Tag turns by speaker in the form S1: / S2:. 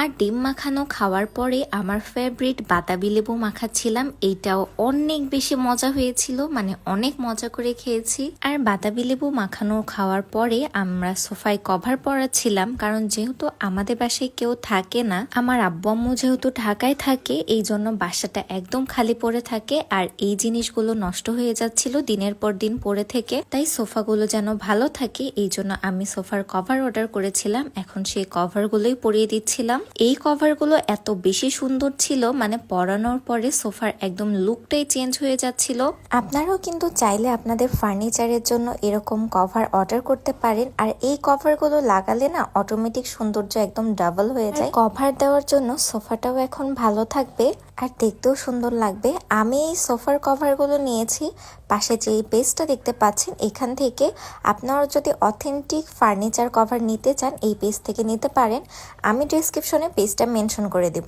S1: আর ডিম মাখানো খাওয়ার পরে আমার ফেভারিট বাতাবি লেবু মাখাচ্ছিলাম। এইটাও অনেক বেশি মজা হয়েছিল মানে অনেক মজা করে খেয়েছি। আর বাতাবি লেবু মাখানো খাওয়ার পরে আমরা সোফায় কভার পরাচ্ছিলাম, কারণ যেহেতু আমাদের বাসায় কেউ থাকে না, আমার আব্বু আম্মু যেহেতু ঢাকায় থাকে এই জন্য বাসাটা একদম খালি পড়ে থাকে আর এই জিনিসগুলো নষ্ট হয়ে যাচ্ছিল দিনের পর দিন পড়ে থেকে, তাই সোফাগুলো যেন ভালো থাকে এই জন্য আমি সোফার কভার অর্ডার করেছিলাম। এখন সেই কভারগুলোই পরিয়ে দিচ্ছিলাম। এই কভারগুলো এত বেশি সুন্দর ছিল মানে পরানোর পরে সোফার একদম লুকটাই চেঞ্জ হয়ে যাচ্ছিল। আপনারাও কিন্তু চাইলে আপনাদের ফার্নিচারের জন্য এরকম কভার অর্ডার করতে পারেন আর এই কভারগুলো লাগালে না অটোমেটিক সৌন্দর্য একদম ডাবল হয়ে যায়। কভার দেওয়ার জন্য সোফাটাও এখন ভালো থাকবে। আর দেখতেও সুন্দর লাগবে। আমি এই সোফার কভারগুলো নিয়েছি। পাশে যে পেজটা দেখতে পাচ্ছেন, এখান থেকে আপনারা যদি অথেন্টিক ফার্নিচার কভার নিতে চান, এই পেজ থেকে নিতে পারেন। আমি ডিসক্রিপশনে পেজটা মেনশন করে দেব।